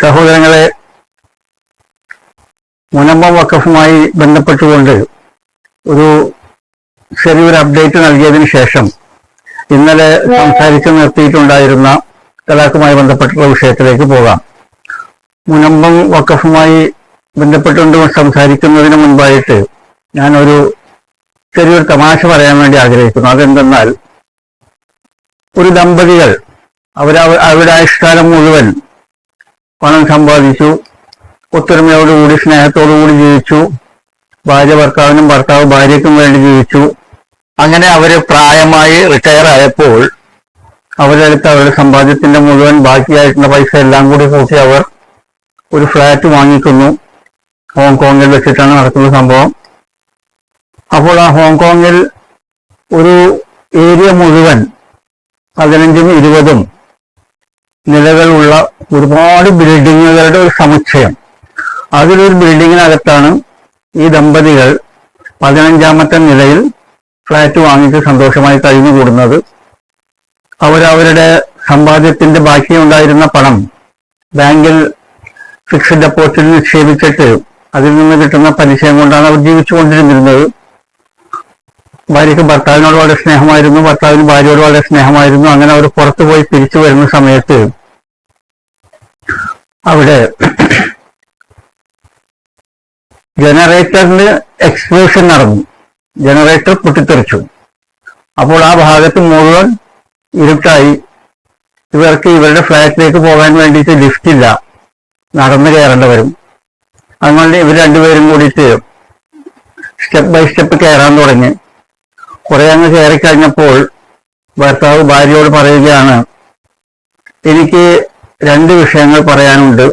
സഹോദരങ്ങളെ മുനമ്പ വക്കഫുമായി ബന്ധപ്പെട്ടുകൊണ്ട് ഒരു ചെറിയൊരു അപ്ഡേറ്റ് നൽകിയതിന് ശേഷം ഇന്നലെ സംസാരിച്ചു നിർത്തിയിട്ടുണ്ടായിരുന്ന തലാഖുമായി ബന്ധപ്പെട്ടുള്ള വിഷയത്തിലേക്ക് പോകാം. മുനമ്പം വക്കഫുമായി ബന്ധപ്പെട്ടുകൊണ്ട് സംസാരിക്കുന്നതിന് മുൻപായിട്ട് ഞാനൊരു ചെറിയൊരു തമാശ പറയാൻ വേണ്ടി ആഗ്രഹിക്കുന്നു. അതെന്തെന്നാൽ ഒരു ദമ്പതികൾ അവർ അവരുടെ ആയുഷ്കാലം മുഴുവൻ പണം സമ്പാദിച്ചു. ഒത്തൊരുമയോടുകൂടി സ്നേഹത്തോടുകൂടി ജീവിച്ചു. ഭാര്യ ഭർത്താവിനും ഭർത്താവ് ഭാര്യയ്ക്കും വേണ്ടി ജീവിച്ചു. അങ്ങനെ അവർ പ്രായമായി റിട്ടയർ ആയപ്പോൾ അവരുടെ അവരുടെ സമ്പാദ്യത്തിന്റെ മുഴുവൻ ബാക്കിയായിട്ടുള്ള പൈസ എല്ലാം കൂടി കൂട്ടി അവർ ഒരു ഫ്ലാറ്റ് വാങ്ങിക്കുന്നു. ഹോങ്കോങ്ങിൽ വെച്ചിട്ടാണ് നടക്കുന്ന സംഭവം. അപ്പോൾ ആ ഹോങ്കോങ്ങിൽ ഒരു ഏരിയ മുഴുവൻ പതിനഞ്ചും ഇരുപതും നിലകളുള്ള ഒരുപാട് ബിൽഡിങ്ങുകളുടെ ഒരു സമുച്ചയം. അതിലൊരു ബിൽഡിങ്ങിനകത്താണ് ഈ ദമ്പതികൾ പതിനഞ്ചാമത്തെ നിലയിൽ ഫ്ലാറ്റ് വാങ്ങിച്ച് സന്തോഷമായി കഴിഞ്ഞുകൂടുന്നത് അവരവരുടെ സമ്പാദ്യത്തിന്റെ ബാക്കിയുണ്ടായിരുന്ന പണം ബാങ്കിൽ ഫിക്സഡ് ഡെപ്പോസിറ്റിൽ നിക്ഷേപിച്ചിട്ട് അതിൽ നിന്ന് കിട്ടുന്ന പലിശയും കൊണ്ടാണ് അവർ ജീവിച്ചുകൊണ്ടിരുന്നിരുന്നത് ഭാര്യയ്ക്ക് ഭർത്താവിനോട് വളരെ സ്നേഹമായിരുന്നു ഭർത്താവിന് ഭാര്യയോട് വളരെ സ്നേഹമായിരുന്നു. അങ്ങനെ അവർ പുറത്തു പോയി തിരിച്ചു വരുന്ന സമയത്ത് അവിടെ ജനറേറ്ററിന് എക്സ്പ്ലോഷൻ നടന്നു. ജനറേറ്റർ പൊട്ടിത്തെറിച്ചു. അപ്പോൾ ആ ഭാഗത്ത് മുഴുവൻ ഇരുട്ടായി. ഇവർക്ക് ഇവരുടെ ഫ്ലാറ്റിലേക്ക് പോകാൻ വേണ്ടിയിട്ട് ലിഫ്റ്റ് ഇല്ല. നടന്നു കയറേണ്ടി വരും അതുകൊണ്ട് ഇവർ രണ്ടുപേരും കൂടിയിട്ട് സ്റ്റെപ്പ് ബൈ സ്റ്റെപ്പ് കയറാൻ തുടങ്ങി. കുറെ അങ്ങ് കയറി കഴിഞ്ഞപ്പോൾ ഭർത്താവ് ഭാര്യയോട് പറയുകയാണ് എനിക്ക് രണ്ട് വിഷയങ്ങൾ പറയാനുണ്ട്.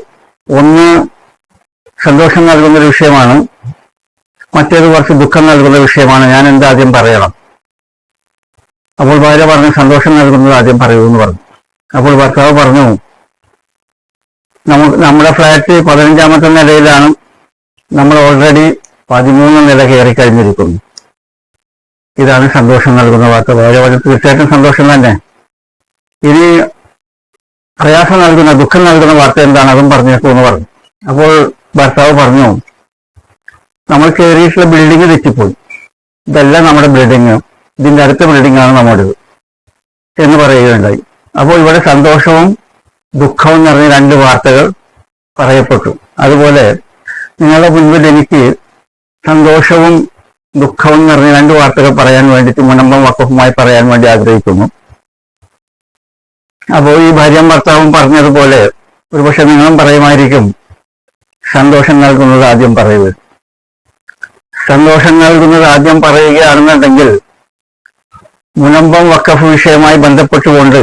ഒന്ന് സന്തോഷം നൽകുന്ന ഒരു വിഷയമാണ് മറ്റേത് കുറച്ച് ദുഃഖം നൽകുന്ന വിഷയമാണ്. ഞാൻ എന്താ ആദ്യം പറയണം? അപ്പോൾ ഭാര്യ പറഞ്ഞു സന്തോഷം നൽകുന്നത് ആദ്യം പറയൂ എന്ന് പറഞ്ഞു. അപ്പോൾ ഭർത്താവ് പറഞ്ഞു നമുക്ക് നമ്മുടെ ഫ്ലാറ്റ് പതിനഞ്ചാമത്തെ നിലയിലാണ്. നമ്മൾ ഓൾറെഡി പതിമൂന്ന് നില കയറി കഴിഞ്ഞിരിക്കുന്നു. ഇതാണ് സന്തോഷം നൽകുന്ന വാക്ക്. പറഞ്ഞു തീർച്ചയായിട്ടും സന്തോഷം തന്നെ. ഇനി പ്രയാസം നൽകുന്ന ദുഃഖം നൽകുന്ന വാർത്ത എന്താണ്? അതും പറഞ്ഞേക്കൂ എന്ന് പറഞ്ഞു. അപ്പോൾ ഭർത്താവ് പറഞ്ഞു നമ്മൾ കയറിയിട്ടുള്ള ബിൽഡിംഗ് തെറ്റിപ്പോയി. ഇതല്ല നമ്മുടെ ബിൽഡിംഗ് ഇതിന്റെ അടുത്ത ബിൽഡിംഗ് ആണ് നമ്മുടേത് എന്ന് പറയുകയുണ്ടായി. അപ്പോൾ ഇവിടെ സന്തോഷവും ദുഃഖവും നിറഞ്ഞ രണ്ട് വാർത്തകൾ പറയപ്പെട്ടു. അതുപോലെ നിങ്ങളുടെ മുൻപിൽ എനിക്ക് സന്തോഷവും ദുഃഖവും പറഞ്ഞ രണ്ട് വാർത്തകൾ പറയാൻ വേണ്ടിയിട്ട് മുനമ്പം വക്കഫുമായി പറയാൻ വേണ്ടി ആഗ്രഹിക്കുന്നു. അപ്പോൾ ഈ ഭാര്യയും ഭർത്താവും പറഞ്ഞതുപോലെ ഒരുപക്ഷെ നിങ്ങളും പറയുമായിരിക്കും സന്തോഷം നൽകുന്നത് ആദ്യം പറയുക സന്തോഷം നൽകുന്നത് ആദ്യം പറയുകയാണെന്നുണ്ടെങ്കിൽ മുനമ്പം വക്കഫ് വിഷയമായി ബന്ധപ്പെട്ടുകൊണ്ട്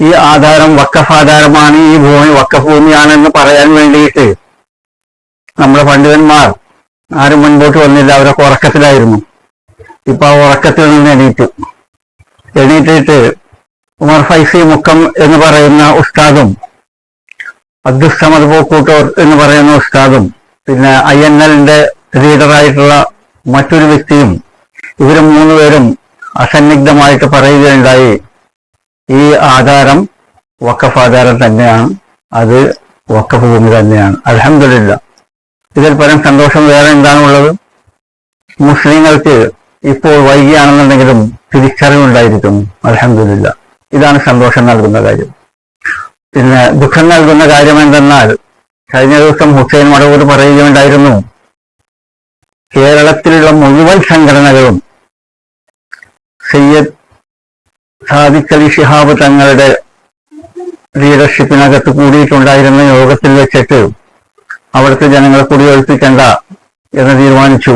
ഈ ആധാരം വക്കഫ് ആധാരമാണ് ഈ ഭൂമി വക്കഫ് ഭൂമിയാണെന്ന് പറയാൻ വേണ്ടിയിട്ട് നമ്മുടെ പണ്ഡിതന്മാർ ആരും മുൻപോട്ട് വന്നില്ല. അവരൊക്കെ ഉറക്കത്തിലായിരുന്നു. ഇപ്പൊ ആ ഉറക്കത്തിൽ നിന്ന് എണീറ്റു. എണീറ്റിട്ട് ഉമർ ഫൈസി മുക്കം എന്ന് പറയുന്ന ഉസ്താദും അബ്ദുസമദ് പോക്കൂട്ടോർ എന്ന് പറയുന്ന ഉസ്താദും പിന്നെ ഐ എൻ എല്ലിന്റെ ലീഡറായിട്ടുള്ള മറ്റൊരു വ്യക്തിയും ഇവർ മൂന്നുപേരും അസന്നിഗ്ധമായിട്ട് പറയുകയുണ്ടായി. ഈ ആധാരം വക്കഫ് ആധാരം തന്നെയാണ്. അത് വക്കഫ് ഭൂമി തന്നെയാണ്. അലഹമില്ല ഇതിൽ പരം സന്തോഷം വേറെ എന്താണുള്ളത്? മുസ്ലിങ്ങൾക്ക് ഇപ്പോൾ വൈകിയാണെന്നുണ്ടെങ്കിലും തിരിച്ചറിവുണ്ടായിരിക്കുന്നു അലഹമില്ല ഇതാണ് സന്തോഷം നൽകുന്ന കാര്യം. പിന്നെ ദുഃഖം നൽകുന്ന കാര്യം എന്തെന്നാൽ കഴിഞ്ഞ ദിവസം ഹുസൈൻ മടവൂർ പറയുകയുണ്ടായിരുന്നു കേരളത്തിലുള്ള മുഴുവൻ സംഘടനകളും സയ്യദ് സാദിഖ് അലി ഷിഹാബ് തങ്ങളുടെ ലീഡർഷിപ്പിനകത്ത് കൂടിയിട്ടുണ്ടായിരുന്ന യോഗത്തിൽ വെച്ചിട്ട് അവിടുത്തെ ജനങ്ങളെ കുടിയൊഴിപ്പിക്കണ്ട എന്ന് തീരുമാനിച്ചു.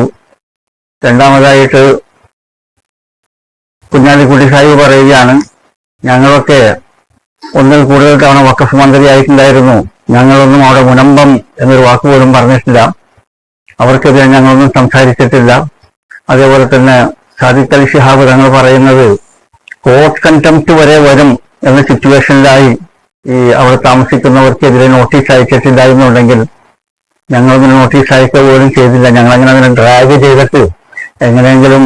രണ്ടാമതായിട്ട് കുഞ്ഞാലിക്കുട്ടി സാഹിബ് പറയുകയാണ് ഞങ്ങളൊക്കെ ഒന്നിൽ കൂടുതൽ തവണ വക്കഫ് മന്ത്രിയായിട്ടുണ്ടായിരുന്നു. ഞങ്ങളൊന്നും അവിടെ മുനമ്പം എന്നൊരു വാക്ക് പോലും പറഞ്ഞിട്ടില്ല. അവർക്കെതിരെ ഞങ്ങളൊന്നും സംസാരിച്ചിട്ടില്ല. അതേപോലെ തന്നെ സാദിഖ് അലി ഷിഹാബ് തങ്ങൾ പറയുന്നത് കോർട്ട് കണ്ടംപ്റ്റ് വരെ വരും എന്ന സിറ്റുവേഷനിലായി ഈ അവിടെ താമസിക്കുന്നവർക്കെതിരെ നോട്ടീസ് അയച്ചിട്ടില്ല എന്നുണ്ടെങ്കിൽ ഞങ്ങളൊന്നും നോട്ടീസ് അയക്കുക പോലും ചെയ്തില്ല. ഞങ്ങളങ്ങനെ അങ്ങനെ ഡ്രാഗ് ചെയ്തിട്ട് എങ്ങനെയെങ്കിലും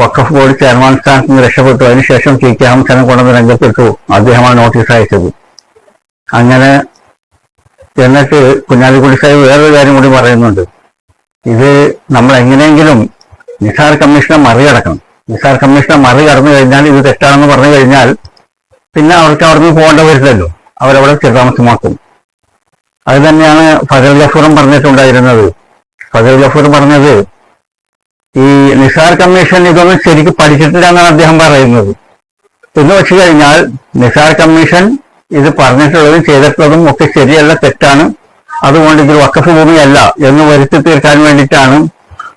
വഖഫ് ബോർഡ് ചെയർമാൻ സ്ഥാനത്ത് നിന്ന് രക്ഷപ്പെട്ടു. അതിനുശേഷം ടി കെ ഹംസനെ കൊണ്ടുവന്ന് രംഗത്തിട്ടു. അദ്ദേഹമാണ് നോട്ടീസ് അയച്ചത്. അങ്ങനെ എന്നിട്ട് കുഞ്ഞാലിക്കുടി സാഹിബ് വേറൊരു കാര്യം കൂടി പറയുന്നുണ്ട്. ഇത് നമ്മൾ എങ്ങനെയെങ്കിലും നിസാർ കമ്മീഷനെ മറികടക്കണം. നിസാർ കമ്മീഷനെ മറികടന്നു കഴിഞ്ഞാൽ ഇത് തെറ്റാണെന്ന് പറഞ്ഞു കഴിഞ്ഞാൽ പിന്നെ അവർക്ക് അവിടുന്ന് പോകേണ്ട വരില്ലല്ലോ. അവരവിടെ സ്ഥിരതാമസമാക്കും അത് തന്നെയാണ് ഫസൽ ഗഫൂറും പറഞ്ഞിട്ടുണ്ടായിരുന്നത്. ഫസൽ ഗഫൂർ പറഞ്ഞത് ഈ നിസാർ കമ്മീഷൻ ഇതൊന്നും ശരിക്കും പഠിച്ചിട്ടില്ല എന്നാണ് അദ്ദേഹം പറയുന്നത്. എന്ന് വെച്ച് കഴിഞ്ഞാൽ നിസാർ കമ്മീഷൻ ഇത് പറഞ്ഞിട്ടുള്ളതും ചെയ്തിട്ടുള്ളതും ഒക്കെ ശരിയല്ല തെറ്റാണ്. അതുകൊണ്ട് ഇതൊരു വക്കഫ് ഭൂമിയല്ല എന്ന് വരുത്തി തീർക്കാൻ വേണ്ടിയിട്ടാണ്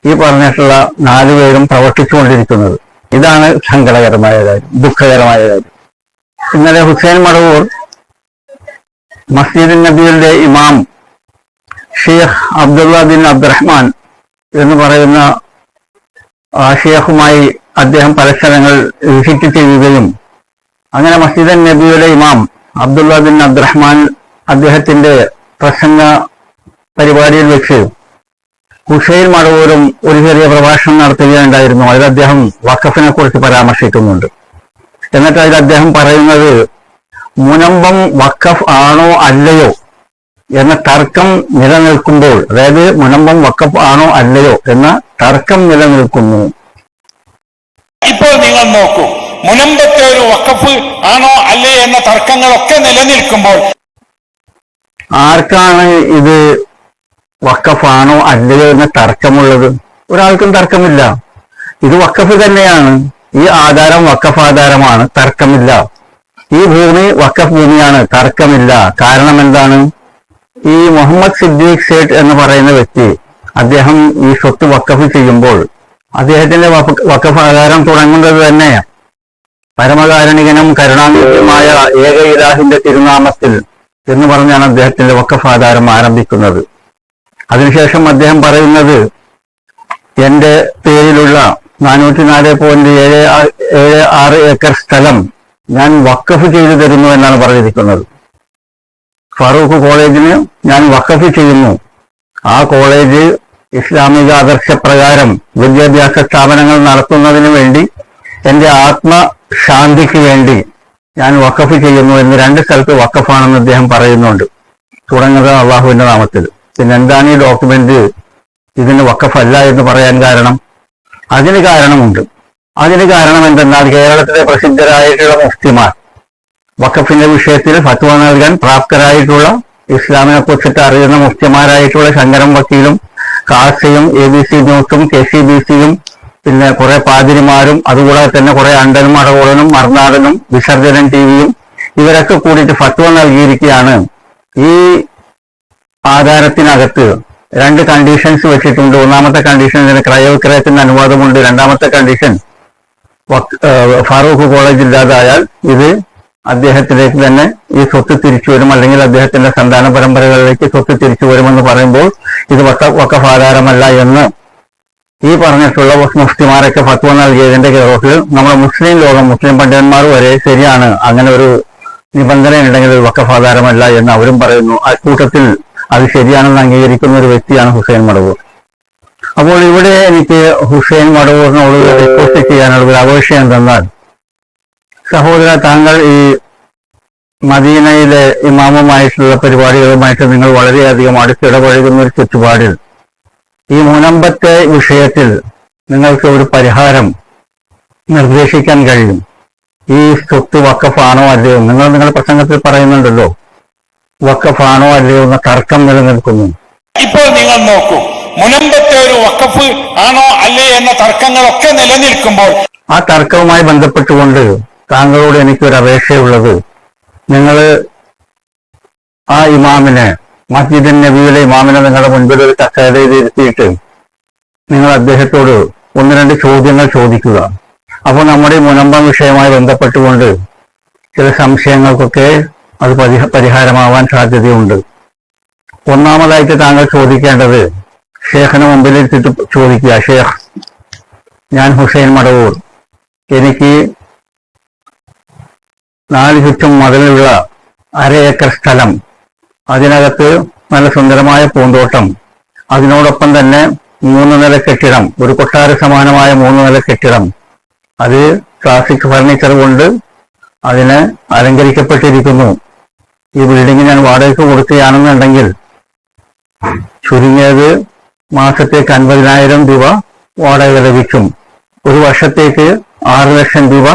ഈ പറഞ്ഞിട്ടുള്ള നാലുപേരും പ്രവർത്തിച്ചുകൊണ്ടിരിക്കുന്നത്. ഇതാണ് സങ്കടകരമായ കാര്യം ദുഃഖകരമായ കാര്യം. ഇന്നലെ ഹുസൈൻ മടവൂർ മസ്ജിദ് നബിയുടെ ഇമാം ഷെയ്ഖ് അബ്ദുള്ള ബിൻ അബ്ദുറഹ്മാൻ എന്ന് പറയുന്ന ഷെയ്ഖുമായി അദ്ദേഹം പല സ്ഥലങ്ങൾ വിസിറ്റ് ചെയ്യുകയും അങ്ങനെ മസ്ജിദ് നബിയുടെ ഇമാം അബ്ദുള്ള ബിൻ അബ്ദുറഹ്മാൻ അദ്ദേഹത്തിന്റെ പ്രസംഗ പരിപാടിയിൽ വെച്ച് ഹുഷൈൻ മടവൂരും ഒരു ചെറിയ പ്രഭാഷണം നടത്തുകയുണ്ടായിരുന്നു. അതിൽ അദ്ദേഹം വഖഫിനെ കുറിച്ച് പരാമർശിക്കുന്നുണ്ട്. എന്നിട്ട് അതിൽ അദ്ദേഹം പറയുന്നത് മുനമ്പം വഖഫ് ആണോ അല്ലയോ എന്ന തർക്കം നിലനിൽക്കുമ്പോൾ അതായത് മുനമ്പം വഖഫ് ആണോ അല്ലയോ എന്ന തർക്കം നിലനിൽക്കുന്നു. ഇപ്പോൾ നിങ്ങൾ നോക്കൂ മുനമ്പത്തെ ഒരു വക്കഫ് ആണോ അല്ലേ എന്ന തർക്കങ്ങളൊക്കെ നിലനിൽക്കുമ്പോൾ ആർക്കാണ് ഇത് വക്കഫാണോ അല്ലയോ എന്ന തർക്കമുള്ളത്? ഒരാൾക്കും തർക്കമില്ല. ഇത് വക്കഫ് തന്നെയാണ്. ഈ ആധാരം വക്കഫ് ആധാരമാണ്. തർക്കമില്ല. ഈ ഭൂമി വക്കഫ് ഭൂമിയാണ് തർക്കമില്ല. കാരണം എന്താണ് ഈ മുഹമ്മദ് സിദ്ദീഖ് സേഠ് എന്ന് പറയുന്ന വ്യക്തി അദ്ദേഹം ഈ സ്വത്ത് വക്കഫ് ചെയ്യുമ്പോൾ അദ്ദേഹത്തിന്റെ വക്കഫ് ആകാരം തുടങ്ങുന്നത് തന്നെ പരമകാരുണികനും കരുണാനിധിയുമായ ഏക ഇലാഹിന്റെ തിരുനാമത്തിൽ എന്ന് പറഞ്ഞാണ് അദ്ദേഹത്തിന്റെ വക്കഫ് ആധാരം ആരംഭിക്കുന്നത്. അതിനുശേഷം അദ്ദേഹം പറയുന്നത് എന്റെ പേരിലുള്ള നാനൂറ്റി നാല് പോയിന്റ് ഏഴ് ഏഴ് ആറ് ഏക്കർ സ്ഥലം ഞാൻ വക്കഫ് ചെയ്തു തരുന്നു എന്നാണ് പറഞ്ഞിരിക്കുന്നത്. ഫറൂഖ് കോളേജിന് ഞാൻ വക്കഫ് ചെയ്യുന്നു. ആ കോളേജ് ഇസ്ലാമിക ആദർശപ്രകാരം വിദ്യാഭ്യാസ സ്ഥാപനങ്ങൾ നടത്തുന്നതിന് വേണ്ടി എന്റെ ആത്മശാന്തിക്ക് വേണ്ടി ഞാൻ വക്കഫ് ചെയ്യുന്നു എന്ന് രണ്ട് സ്ഥലത്ത് വക്കഫാണെന്ന് അദ്ദേഹം പറയുന്നുണ്ട്. തുടങ്ങുന്നത് അള്ളാഹുവിന്റെ നാമത്തിൽ. പിന്നെ എന്താണ് ഈ ഡോക്യുമെന്റ് ഇതിന് വക്കഫല്ല എന്ന് പറയാൻ കാരണം? അതിന് കാരണമുണ്ട്. അതിന് കാരണം എന്തെന്നാൽ കേരളത്തിലെ പ്രസിദ്ധരായിട്ടുള്ള മുഫ്തിമാർ. വഖഫിന്റെ വിഷയത്തിൽ ഫത്വ നൽകാൻ പ്രാപ്തരായിട്ടുള്ള ഇസ്ലാമിനെ കുറിച്ചിട്ട് അറിയുന്ന മുഫ്തിമാരായിട്ടുള്ള ശങ്കരം വക്കീലും കാസയും എ ബി സി ന്യൂസും കെ സി ബി സിയും പിന്നെ കുറെ പാതിരിമാരും അതുകൂടാതെ തന്നെ കുറെ അണ്ടനും അടകോളനും മർനാടനും വിസർജനൻ ടി വിയും ഇവരൊക്കെ കൂടിയിട്ട് ഫത്വ നൽകിയിരിക്കുകയാണ്. ഈ ആധാരത്തിനകത്ത് രണ്ട് കണ്ടീഷൻസ് വെച്ചിട്ടുണ്ട്. ഒന്നാമത്തെ കണ്ടീഷൻ ഇതിന് ക്രയവിക്രയത്തിന് അനുവാദമുണ്ട്. രണ്ടാമത്തെ കണ്ടീഷൻ ഫാറൂഖ് കോളേജ് ഇല്ലാതായാൽ ഇത് അദ്ദേഹത്തിലേക്ക് തന്നെ ഈ സ്വത്ത് തിരിച്ചു വരും അല്ലെങ്കിൽ അദ്ദേഹത്തിന്റെ സന്താന പരമ്പരകളിലേക്ക് സ്വത്ത് തിരിച്ചു വരുമെന്ന് പറയുമ്പോൾ ഇത് വക്ക ആധാരമല്ല എന്ന് ഈ പറഞ്ഞിട്ടുള്ള മുഫ്തിമാരൊക്കെ ഫത്വ നൽകിയതിന്റെ കേരളത്തിൽ നമ്മുടെ മുസ്ലിം ലോകം മുസ്ലിം പണ്ഡിതന്മാർ വരെ ശരിയാണ്. അങ്ങനെ ഒരു നിബന്ധന ഉണ്ടെങ്കിൽ ഒരു ആധാരമല്ല എന്ന് അവരും പറയുന്നു. അക്കൂട്ടത്തിൽ അത് ശരിയാണെന്ന് അംഗീകരിക്കുന്ന ഒരു വ്യക്തിയാണ് ഹുസൈൻ മടവൂർ. അപ്പോൾ ഇവിടെ എനിക്ക് ഹുസൈൻ മടവൂറിനോട് റിപ്പോർട്ട് ചെയ്യാനുള്ള ഒരു അപേക്ഷ എന്തെന്നാൽ സഹോദര താങ്കൾ ഈ മദീനയിലെ ഇമാമുമായിട്ടുള്ള പരിപാടികളുമായിട്ട് നിങ്ങൾ വളരെയധികം അടുത്തിടപഴകുന്ന ഒരു ചുറ്റുപാടിൽ ഈ മുനമ്പത്തെ വിഷയത്തിൽ നിങ്ങൾക്ക് ഒരു പരിഹാരം നിർദ്ദേശിക്കാൻ കഴിയും. ഈ സ്വത്ത് വക്കഫാണോ അല്ലയോ നിങ്ങൾ നിങ്ങളുടെ പ്രസംഗത്തിൽ പറയുന്നുണ്ടല്ലോ. വക്കഫാണോ അല്ലയോ എന്ന തർക്കം നിലനിൽക്കുന്നു. ഇപ്പോൾ നിങ്ങൾ നോക്കൂ. മുനമ്പത്തെ ഒരു വക്കഫ് ആണോ അല്ലേ എന്ന തർക്കങ്ങളൊക്കെ നിലനിൽക്കുമ്പോൾ ആ തർക്കവുമായി ബന്ധപ്പെട്ടുകൊണ്ട് താങ്കളോട് എനിക്കൊരു അപേക്ഷയുള്ളത്. നിങ്ങൾ ആ ഇമാമിനെ മസ്ജിദ് നബിയുടെ ഇമാമിനെ നിങ്ങളുടെ മുൻപിൽ ഒരു ഇരുത്തിയിട്ട് നിങ്ങൾ അദ്ദേഹത്തോട് ഒന്ന് രണ്ട് ചോദ്യങ്ങൾ ചോദിക്കുക. അപ്പോൾ നമ്മുടെ മുനമ്പം വിഷയവുമായി ബന്ധപ്പെട്ടുകൊണ്ട് ചില സംശയങ്ങൾക്കൊക്കെ അത് പരിഹ പരിഹാരമാവാൻ സാധ്യതയുണ്ട്. ഒന്നാമതായിട്ട് താങ്കൾ ചോദിക്കേണ്ടത് ഷേഖിന് മുമ്പിലിരുത്തിട്ട് ചോദിക്കുക ഷേഖ് ഞാൻ ഹുസൈൻ മടവൂർ. എനിക്ക് നാല് ചുറ്റും മതിലുള്ള അര ഏക്കർ സ്ഥലം അതിനകത്ത് നല്ല സുന്ദരമായ പൂന്തോട്ടം അതിനോടൊപ്പം തന്നെ മൂന്ന് നില കെട്ടിടം ഒരു കൊട്ടാര സമാനമായ മൂന്ന് നില കെട്ടിടം. അത് ക്ലാസിക് ഫർണിച്ചർ കൊണ്ട് അതിന് അലങ്കരിക്കപ്പെട്ടിരിക്കുന്നു. ഈ ബിൽഡിംഗ് ഞാൻ വാടകയ്ക്ക് കൊടുക്കുകയാണെന്നുണ്ടെങ്കിൽ ചുരുങ്ങിയത് മാസത്തേക്ക് അൻപതിനായിരം രൂപ വാടക ലഭിക്കും. ഒരു വർഷത്തേക്ക് ആറ് ലക്ഷം രൂപ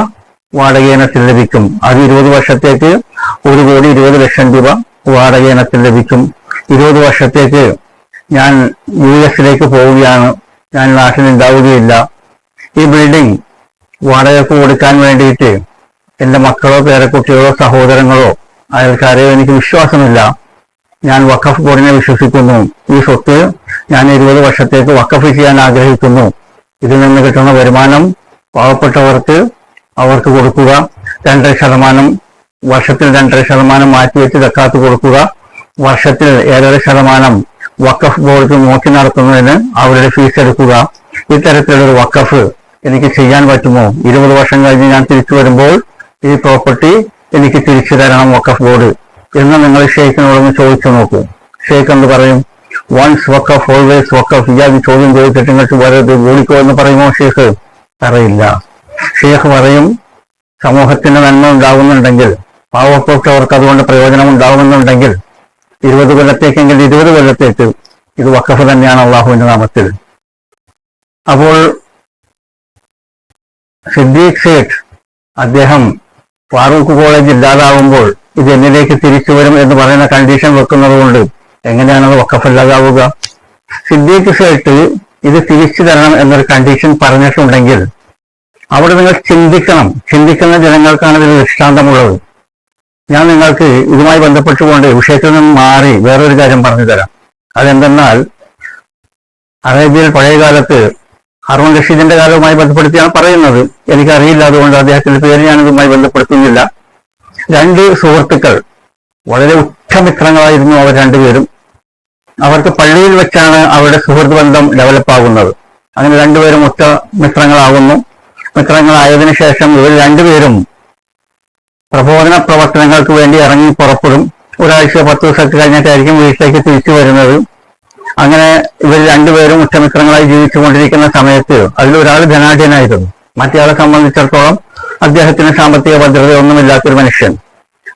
വാടക ഇനത്തിൽ ലഭിക്കും. അത് ഇരുപത് വർഷത്തേക്ക് ഒരു കോടി ഇരുപത് ലക്ഷം രൂപ വാടക ഇനത്തിൽ ലഭിക്കും. ഇരുപത് വർഷത്തേക്ക് ഞാൻ യു എസിലേക്ക് പോവുകയാണ്. ഞാൻ നാട്ടിൽ ഉണ്ടാവുകയില്ല ഈ ബിൽഡിംഗ് വാടകയ്ക്ക് കൊടുക്കാൻ വേണ്ടിയിട്ട് എന്റെ മക്കളോ പേരക്കുട്ടികളോ സഹോദരങ്ങളോ അയൽക്കാരെയോ എനിക്ക് വിശ്വാസമില്ല. ഞാൻ വഖഫ് ബോർഡിനെ വിശ്വസിക്കുന്നു. ഈ സ്വത്ത് ഞാൻ ഇരുപത് വർഷത്തേക്ക് വക്കഫ് ചെയ്യാൻ ആഗ്രഹിക്കുന്നു. ഇതിൽ നിന്ന് കിട്ടുന്ന വരുമാനം പാവപ്പെട്ടവർക്ക് അവർക്ക് കൊടുക്കുക. രണ്ടര ശതമാനം വർഷത്തിൽ രണ്ടര ശതമാനം മാറ്റിവെച്ച് തക്കാത്ത് കൊടുക്കുക. വർഷത്തിൽ ഏഴര ശതമാനം വക്കഫ് ബോർഡ് നോക്കി നടത്തുന്നതിന് അവരുടെ ഫീസ് എടുക്കുക. ഇത്തരത്തിലുള്ള വക്കഫ് എനിക്ക് ചെയ്യാൻ പറ്റുമോ? ഇരുപത് വർഷം കഴിഞ്ഞ് ഞാൻ തിരിച്ചു വരുമ്പോൾ ഈ പ്രോപ്പർട്ടി എനിക്ക് തിരിച്ചു തരണം വക്കഫ് ബോർഡ് എന്ന് നിങ്ങൾ ഷെയ്ഖിനോടൊന്ന് ചോദിച്ചു നോക്കൂ. ഷെയ്ഖ് എന്ത് പറയും? വൺസ് വക്കഫ് ഓൾവേസ് വക്കഫ് ഇയാൾ ചോദ്യം ചോദിച്ചിട്ട് നിങ്ങൾക്ക് വരരുത് ഓടിക്കോ എന്ന് പറയുമോ ഷേഖ് അറിയില്ല. ഷേഖ് പറയും സമൂഹത്തിന് നന്മ ഉണ്ടാകുന്നുണ്ടെങ്കിൽ പാവപ്പെട്ടവർക്ക് അതുകൊണ്ട് പ്രയോജനം ഉണ്ടാകുന്നുണ്ടെങ്കിൽ ഇരുപത് കൊല്ലത്തേക്കെങ്കിൽ ഇരുപത് കൊല്ലത്തേക്ക് ഇത് വക്കഫ് തന്നെയാണ് അള്ളാഹുവിന്റെ നാമത്തിൽ. അപ്പോൾ സിദ്ദീഖ് സേഖ് അദ്ദേഹം ഫാറൂഖ് കോളേജ് ഇല്ലാതാവുമ്പോൾ ഇത് എന്നിലേക്ക് തിരിച്ചു വരും എന്ന് പറയുന്ന കണ്ടീഷൻ വെക്കുന്നത് കൊണ്ട് എങ്ങനെയാണത് വക്കഫല്ലാതാവുക സിദ്ദീഖ് സേട്ട് ഇത് തിരിച്ചു തരണം എന്നൊരു കണ്ടീഷൻ പറഞ്ഞിട്ടുണ്ടെങ്കിൽ അവിടെ നിങ്ങൾ ചിന്തിക്കണം. ചിന്തിക്കുന്ന ജനങ്ങൾക്കാണ് ഇതിൽ ദൃഷ്ടാന്തമുള്ളത്. ഞാൻ നിങ്ങൾക്ക് ഇതുമായി ബന്ധപ്പെട്ടുകൊണ്ട് വിഷയത്തിൽ നിന്ന് മാറി വേറൊരു കാര്യം പറഞ്ഞു തരാം അതെന്തെന്നാൽ അറേബ്യയിൽ പഴയ കാലത്ത് ഹറൂൺ റഷീദിന്റെ കാലവുമായി ബന്ധപ്പെടുത്തിയാണ് പറയുന്നത്. എനിക്കറിയില്ല അതുകൊണ്ട് അദ്ദേഹത്തിന്റെ പേര് ഞാൻ ഇതുമായി ബന്ധപ്പെടുത്തുന്നില്ല. രണ്ട് സുഹൃത്തുക്കൾ വളരെ ഉറ്റമിത്രങ്ങളായിരുന്നു അവർ രണ്ടുപേരും. അവർക്ക് പള്ളിയിൽ വെച്ചാണ് അവരുടെ സുഹൃത്ത് ബന്ധം ഡെവലപ്പ് ആകുന്നത്. അങ്ങനെ രണ്ടുപേരും ഒറ്റ മിത്രങ്ങളാകുന്നു. മിത്രങ്ങളായതിനു ശേഷം ഇവർ രണ്ടുപേരും പ്രബോധന പ്രവർത്തനങ്ങൾക്ക് വേണ്ടി ഇറങ്ങി പുറപ്പെടും. ഒരാഴ്ച പത്ത് ദിവസമൊക്കെ കഴിഞ്ഞിട്ടായിരിക്കും വീട്ടിലേക്ക് തിരിച്ചു വരുന്നത്. അങ്ങനെ ഇവർ രണ്ടുപേരും ഉച്ചമിത്രങ്ങളായി ജീവിച്ചുകൊണ്ടിരിക്കുന്ന സമയത്ത് അതിലൊരാൾ ധനാഢ്യനായിരുന്നു. മറ്റേയാളെ സംബന്ധിച്ചിടത്തോളം അദ്ദേഹത്തിന് സാമ്പത്തിക ഭദ്രതയൊന്നുമില്ലാത്തൊരു മനുഷ്യൻ.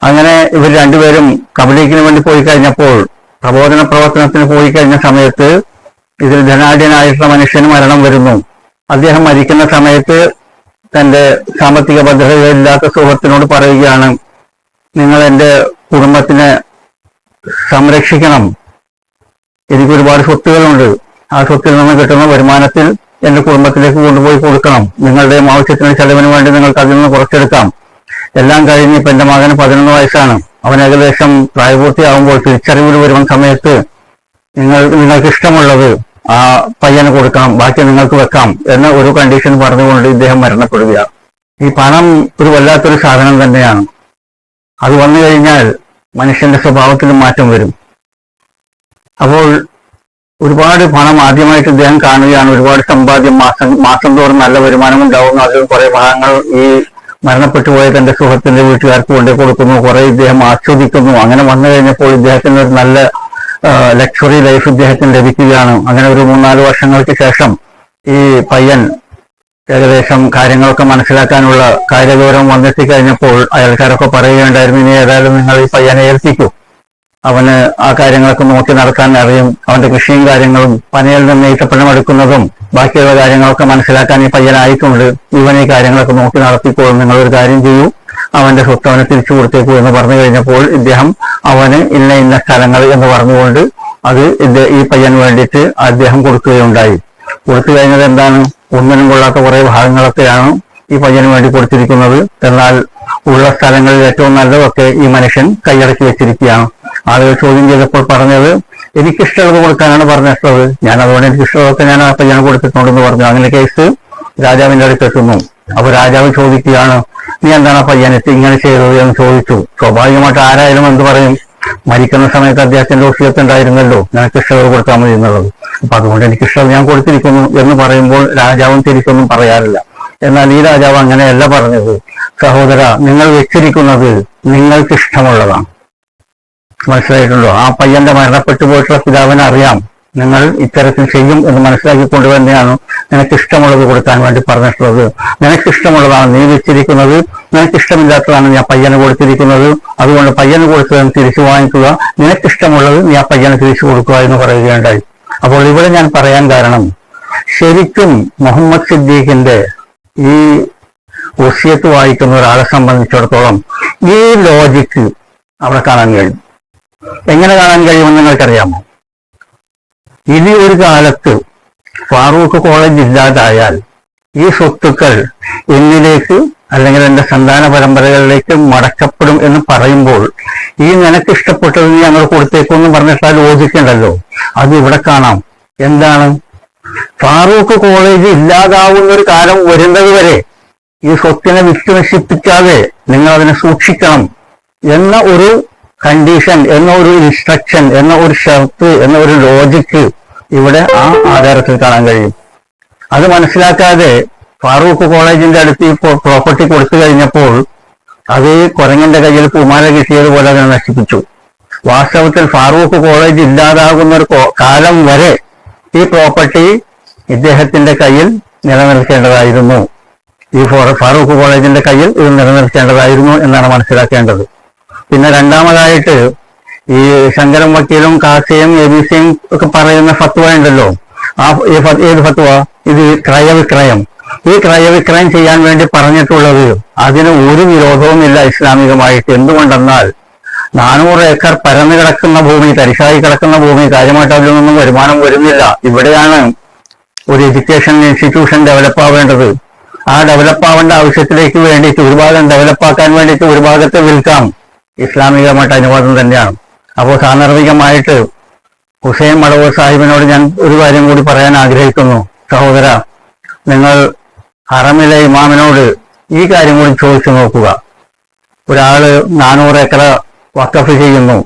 അങ്ങനെ ഇവർ രണ്ടുപേരും കബഡീക്കിന് വേണ്ടി പോയി കഴിഞ്ഞപ്പോൾ പ്രബോധന പ്രവർത്തനത്തിന് പോയി കഴിഞ്ഞ സമയത്ത് ഇതിൽ ധനാഢ്യനായിട്ടുള്ള മനുഷ്യന് മരണം വരുന്നു. അദ്ദേഹം മരിക്കുന്ന സമയത്ത് തന്റെ സാമ്പത്തിക ഭദ്രതയില്ലാത്ത സുഹൃത്തിനോട് പറയുകയാണ് നിങ്ങൾ എന്റെ കുടുംബത്തിനെ സംരക്ഷിക്കണം. എനിക്ക് ഒരുപാട് സ്വത്തുകളുണ്ട്. ആ സ്വത്തിൽ നിന്ന് കിട്ടുന്ന വരുമാനത്തിൽ എന്റെ കുടുംബത്തിലേക്ക് കൊണ്ടുപോയി കൊടുക്കണം. നിങ്ങളുടെ ആവശ്യത്തിന് ചെലവിന് വേണ്ടി നിങ്ങൾക്ക് അതിൽ നിന്ന് കുറച്ചെടുക്കാം. എല്ലാം കഴിഞ്ഞ് ഇപ്പൊ എന്റെ മകന് പതിനൊന്ന് വയസ്സാണ്. അവൻ ഏകദേശം പ്രായപൂർത്തിയാകുമ്പോൾ തിരിച്ചറിവിൽ വരുന്ന സമയത്ത് നിങ്ങൾ നിങ്ങൾക്ക് ഇഷ്ടമുള്ളത് ആ പയ്യന് കൊടുക്കാം ബാക്കി നിങ്ങൾക്ക് വെക്കാം എന്ന ഒരു കണ്ടീഷൻ പറഞ്ഞുകൊണ്ട് ഇദ്ദേഹം മരണപ്പെടുകയാണ്. ഈ പണം ഒരു വല്ലാത്തൊരു സാധനം തന്നെയാണ്. അത് വന്നു കഴിഞ്ഞാൽ മനുഷ്യന്റെ സ്വഭാവത്തിൽ മാറ്റം വരും. അപ്പോൾ ഒരുപാട് പണം ആദ്യമായിട്ട് ഇദ്ദേഹം കാണുകയാണ്. ഒരുപാട് സമ്പാദ്യം മാസം മാസം തോറും നല്ല വരുമാനം ഉണ്ടാവുന്നു അതിൽ കുറെ ഭാഗങ്ങൾ ഈ മരണപ്പെട്ടു പോയ തന്റെ സുഹൃത്തിന്റെ വീട്ടുകാർക്ക് കൊണ്ടു കൊടുക്കുന്നു. കുറെ ഇദ്ദേഹം ആസ്വദിക്കുന്നു അങ്ങനെ വന്നു കഴിഞ്ഞപ്പോൾ ഇദ്ദേഹത്തിന് ഒരു നല്ല ലക്ഷറി ലൈഫ് ഇദ്ദേഹത്തിന് ലഭിക്കുകയാണ്. അങ്ങനെ ഒരു മൂന്നാൽ വർഷങ്ങൾക്ക് ശേഷം ഈ പയ്യൻ ഏകദേശം കാര്യങ്ങളൊക്കെ മനസ്സിലാക്കാനുള്ള കാര്യവിവരം വന്നെത്തി കഴിഞ്ഞപ്പോൾ അയൽക്കാരൊക്കെ പറയുകയുണ്ടായിരുന്നു ഇനി ഏതായാലും നിങ്ങൾ ഈ പയ്യനെ ഏൽപ്പിക്കൂ. അവന് ആ കാര്യങ്ങളൊക്കെ നോക്കി നടക്കാൻ അറിയും. അവന്റെ കൃഷിയും കാര്യങ്ങളും പനയിൽ നിന്ന് ഈത്തപ്പഴം എടുക്കുന്നതും ബാക്കിയുള്ള കാര്യങ്ങളൊക്കെ മനസ്സിലാക്കാൻ ഈ പയ്യനായിട്ടുണ്ട്. ഇവൻ ഈ കാര്യങ്ങളൊക്കെ നോക്കി നടത്തിക്കോളും. നിങ്ങൾ ഒരു കാര്യം ചെയ്യൂ. അവന്റെ സ്വത്ത് അവനെ തിരിച്ചു കൊടുത്തേക്കൂ എന്ന് പറഞ്ഞു കഴിഞ്ഞപ്പോൾ ഇദ്ദേഹം അവന് ഇന്ന ഇന്ന സ്ഥലങ്ങൾ എന്ന് പറഞ്ഞുകൊണ്ട് അത് ഈ പയ്യന് വേണ്ടിയിട്ട് അദ്ദേഹം കൊടുക്കുകയുണ്ടായി. കൊടുത്തു കഴിഞ്ഞത് എന്താണ്? ഒന്നിനും കൊള്ളാത്ത കുറെ ഭാഗങ്ങളൊക്കെയാണ് ഈ പയ്യന് വേണ്ടി കൊടുത്തിരിക്കുന്നത്. എന്നാൽ ഉള്ള സ്ഥലങ്ങളിൽ ഏറ്റവും നല്ലതൊക്കെ ഈ മനുഷ്യൻ കൈയടക്കി വെച്ചിരിക്കുകയാണ്. ആളുകൾ ചോദ്യം ചെയ്തപ്പോൾ പറഞ്ഞത് എനിക്കിഷ്ടമുള്ളത് കൊടുക്കാനാണ് പറഞ്ഞിട്ടുള്ളത്. ഞാൻ അതുകൊണ്ട് എനിക്ക് എനിക്കിഷ്ടമുള്ളതൊക്കെ ഞാൻ ആ ഞാൻ കൊടുത്തിട്ടുണ്ടെന്ന് പറഞ്ഞു. അങ്ങനെ കേസ് രാജാവിന്റെ അടുത്ത് എത്തുന്നു. അപ്പൊ രാജാവ് ചോദിക്കുകയാണ് നീ എന്താണ് എത്തി ഇങ്ങനെ ചെയ്തത്? എന്ന് ചോദിച്ചു. സ്വാഭാവികമായിട്ട് ആരായാലും എന്ത് പറയും? മരിക്കുന്ന സമയത്ത് അദ്ദേഹത്തിന്റെ ഒഫിയത്ത് ഉണ്ടായിരുന്നല്ലോ. നിനക്ക് ഇഷ്ടമുള്ളത് കൊടുത്താൽ മതി എന്നുള്ളത്. അപ്പൊ അതുകൊണ്ട് എനിക്ക് ഇഷ്ടം ഞാൻ കൊടുത്തിരിക്കുന്നു എന്ന് പറയുമ്പോൾ രാജാവും തിരിച്ചൊന്നും പറയാറില്ല. എന്നാൽ ഈ രാജാവ് അങ്ങനെയല്ല പറഞ്ഞത്. സഹോദര നിങ്ങൾ വെച്ചിരിക്കുന്നത് നിങ്ങൾക്ക് ഇഷ്ടമുള്ളതാണ് മനസ്സിലായിട്ടുണ്ടോ? ആ പയ്യന്റെ മരണപ്പെട്ടു പോയിട്ടുള്ള പിതാവിനെ അറിയാം. നിങ്ങൾ ഇത്തരത്തിൽ ചെയ്യും എന്ന് മനസ്സിലാക്കിക്കൊണ്ട് തന്നെയാണ് നിനക്ക് ഇഷ്ടമുള്ളത് കൊടുക്കാൻ വേണ്ടി പറഞ്ഞിട്ടുള്ളത്. നിനക്ക് ഇഷ്ടമുള്ളതാണ് നീ വെച്ചിരിക്കുന്നത്. നിനക്ക് ഇഷ്ടമില്ലാത്തതാണ് ഞാൻ പയ്യന് കൊടുത്തിരിക്കുന്നത്. അതുകൊണ്ട് പയ്യന് കൊടുത്തത് തിരിച്ചു വാങ്ങിക്കുക. നിനക്ക് ഇഷ്ടമുള്ളത് നീ ആ പയ്യന് തിരിച്ചു കൊടുക്കുക എന്ന് പറയുകയുണ്ടായി. അപ്പോൾ ഇവിടെ ഞാൻ പറയാൻ കാരണം ശരിക്കും മുഹമ്മദ് സിദ്ദീഖിന്റെ ഈ ഒസിയത്ത് വായിക്കുന്ന ഒരാളെ സംബന്ധിച്ചിടത്തോളം ഈ ലോജിക്ക് അവിടെ കാണാൻ കഴിയും. എങ്ങനെ കാണാൻ കഴിയുമെന്ന് നിങ്ങൾക്കറിയാമോ? ഇനി ഒരു കാലത്ത് ഫാറൂഖ് കോളേജ് ഇല്ലാതായാൽ ഈ സ്വത്തുക്കൾ എന്നിലേക്ക് അല്ലെങ്കിൽ എന്റെ സന്താന പരമ്പരകളിലേക്ക് മടക്കപ്പെടും എന്ന് പറയുമ്പോൾ ഈ നിനക്ക് ഇഷ്ടപ്പെട്ടത് ഞങ്ങൾ കൊടുത്തേക്കെന്ന് പറഞ്ഞിട്ടാൽ ആ ലോജിക്കുണ്ടല്ലോ അത് ഇവിടെ കാണാം. എന്താണ്? ഫാറൂഖ് കോളേജ് ഇല്ലാതാവുന്ന ഒരു കാലം വരുന്നത് വരെ ഈ സ്വത്തിനെ വിറ്റ് നശിപ്പിക്കാതെ നിങ്ങൾ അതിനെ സൂക്ഷിക്കണം എന്ന ഒരു കണ്ടീഷൻ എന്ന ഒരു ഇൻസ്ട്രക്ഷൻ എന്ന ഒരു ഷർത്ത് എന്ന ഒരു ലോജിക്ക് ഇവിടെ ആ ആധാരത്തിൽ കാണാൻ കഴിയും. അത് മനസ്സിലാക്കാതെ ഫാറൂഖ് കോളേജിന്റെ അടുത്ത് ഈ പ്രോപ്പർട്ടി കൊടുത്തു കഴിഞ്ഞപ്പോൾ അത് കുരങ്ങന്റെ കയ്യിൽ കുമാര കിട്ടിയതുപോലെ അതിനെ നശിപ്പിച്ചു. വാസ്തവത്തിൽ ഫാറൂഖ് കോളേജ് ഇല്ലാതാകുന്ന ഒരു കാലം വരെ ഈ പ്രോപ്പർട്ടി ഇദ്ദേഹത്തിന്റെ കയ്യിൽ നിലനിൽക്കേണ്ടതായിരുന്നു ഈ ഫാറൂഖ് കോളേജിന്റെ കയ്യിൽ ഇത് നിലനിർത്തേണ്ടതായിരുന്നു എന്നാണ് മനസ്സിലാക്കേണ്ടത്. പിന്നെ രണ്ടാമതായിട്ട് ഈ ശങ്കരം വക്കീലും കാക്കയും എ ബി സിയും ഒക്കെ പറയുന്ന ഫത്വ ഉണ്ടല്ലോ. ആ ഏത് ഫത്വ? ഇത് ക്രയവിക്രയം. ഈ ക്രയവിക്രയം ചെയ്യാൻ വേണ്ടി പറഞ്ഞിട്ടുള്ളത് അതിന് ഒരു വിരോധവുമില്ല ഇസ്ലാമികമായിട്ട്. എന്തുകൊണ്ടെന്നാൽ നാനൂറ് ഏക്കർ പരന്നു കിടക്കുന്ന ഭൂമി തരിശായി കിടക്കുന്ന ഭൂമി കാര്യമായിട്ട് അതിൽ നിന്നും വരുമാനം വരുന്നില്ല. ഇവിടെയാണ് ഒരു എഡ്യൂക്കേഷൻ ഇൻസ്റ്റിറ്റ്യൂഷൻ ഡെവലപ്പ് ആവേണ്ടത്. ആ ഡെവലപ്പ് ആവേണ്ട ആവശ്യത്തിലേക്ക് വേണ്ടിയിട്ട് ഒരു ഭാഗം ഡെവലപ്പ് ആക്കാൻ വേണ്ടിയിട്ട് ഒരു ഭാഗത്തെ വിൽക്കാം. ഇസ്ലാമികമായിട്ട് അനുവാദം തന്നെയാണ്. അപ്പോൾ സാന്ദർഭികമായിട്ട് ഹുസൈൻ മടവൂർ സാഹിബിനോട് ഞാൻ ഒരു കാര്യം കൂടി പറയാൻ ആഗ്രഹിക്കുന്നു. സഹോദര നിങ്ങൾ ഹറമിലെ ഇമാമിനോട് ഈ കാര്യം കൂടി ചോദിച്ചു നോക്കുക. ഒരാൾ നാനൂറ് ഏക്കർ വക്കഫ് ചെയ്യുന്നു.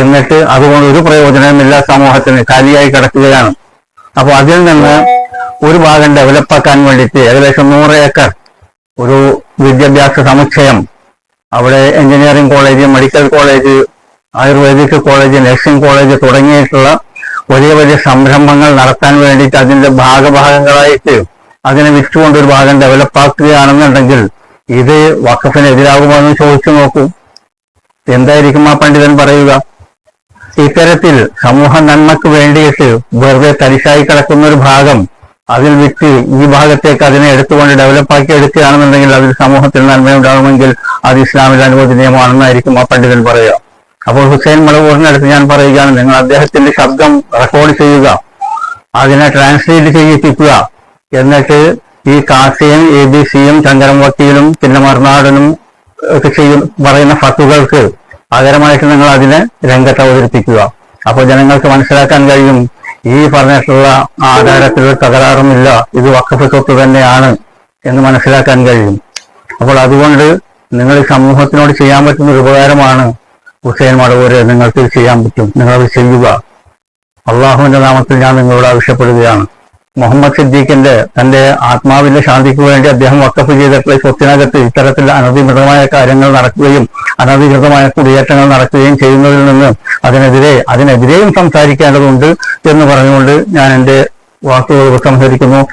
എന്നിട്ട് അതുകൊണ്ട് ഒരു പ്രയോജനവുമില്ല സമൂഹത്തിന് കാലിയായി കിടക്കുകയാണ്. അപ്പോൾ അതിൽ നിന്ന് ഒരു ഭാഗം ഡെവലപ്പാക്കാൻ വേണ്ടിയിട്ട് ഏകദേശം നൂറ് ഏക്കർ ഒരു വിദ്യാഭ്യാസ സമുച്ചയം അവിടെ engineering college medical college Ayurvedic college nursing college തുടങ്ങിയിട്ടുള്ള വലിയ വലിയ സംരംഭങ്ങൾ നടത്താൻ വേണ്ടിയിട്ട് അതിന്റെ ഭാഗഭാഗങ്ങളായിട്ട് അതിനെ വിറ്റുകൊണ്ട് ഒരു ഭാഗം ഡെവലപ്പാക്കുകയാണെന്നുണ്ടെങ്കിൽ ഇത് വഖഫിനെതിരാകുമോ എന്ന് ചോദിച്ചു നോക്കൂ. എന്തായിരിക്കും ആ പണ്ഡിതൻ പറയുക? ഇത്തരത്തിൽ സമൂഹ നന്മക്ക് വേണ്ടിയിട്ട് വെറുതെ തരിശായി കിടക്കുന്ന ഒരു ഭാഗം അതിൽ വിറ്റ് ഈ ഭാഗത്തേക്ക് അതിനെ എടുത്തുകൊണ്ട് ഡെവലപ്പാക്കി എടുക്കുകയാണെന്നുണ്ടെങ്കിൽ അതിൽ സമൂഹത്തിൽ നന്മയുണ്ടാകുമെങ്കിൽ അത് ഇസ്ലാമിൽ അനുവദനീയമാണെന്നായിരിക്കും ആ പണ്ഡിതൻ പറയുക. അപ്പോൾ ഹുസൈൻ മലബൂറിനടുത്ത് ഞാൻ പറയുകയാണ് നിങ്ങൾ അദ്ദേഹത്തിന്റെ ശബ്ദം റെക്കോർഡ് ചെയ്യുക. അതിനെ ട്രാൻസ്ലേറ്റ് ചെയ്യിപ്പിക്കുക എന്നിട്ട് ഈ കാസിയും എ ബി സിയും ചങ്കരം വക്കീലും പിന്നെ മറുനാടനും ഒക്കെ ചെയ്യും പറയുന്ന ഫത്തുകൾക്ക് പകരമായിട്ട് നിങ്ങൾ അതിനെ രംഗത്ത് അവതരിപ്പിക്കുക. അപ്പോൾ ജനങ്ങൾക്ക് മനസ്സിലാക്കാൻ കഴിയും ഈ പറഞ്ഞിട്ടുള്ള ആധാരത്തിൽ തകരാറുമില്ല ഇത് വക്കഫ് സ്വത്ത് തന്നെയാണ് എന്ന് മനസ്സിലാക്കാൻ കഴിയും. അപ്പോൾ അതുകൊണ്ട് നിങ്ങൾ സമൂഹത്തിനോട് ചെയ്യാൻ പറ്റുന്ന ഒരു ഉപകാരമാണ് ഹുസൈൻ മടവൂര്. നിങ്ങൾക്ക് ചെയ്യാൻ പറ്റും. നിങ്ങളത് ചെയ്യുക. അള്ളാഹുവിന്റെ നാമത്തിൽ ഞാൻ നിങ്ങളോട് ആവശ്യപ്പെടുകയാണ്. മുഹമ്മദ് സിദ്ദീഖിന്റെ തന്റെ ആത്മാവിന്റെ ശാന്തിക്ക് വേണ്ടി അദ്ദേഹം വക്കഫ് ചെയ്തിട്ടുള്ള സ്വത്തിനകത്ത് ഇത്തരത്തിൽ അനധികൃതമായ കാര്യങ്ങൾ നടക്കുകയും അനധികൃതമായ കുടിയേറ്റങ്ങൾ നടക്കുകയും ചെയ്യുന്നതിൽ നിന്ന് അതിനെതിരെ അതിനെതിരെയും സംസാരിക്കേണ്ടതുണ്ട് എന്ന് പറഞ്ഞുകൊണ്ട് ഞാൻ എന്റെ വാക്കുകൾ ഉപസംഹരിക്കുന്നു.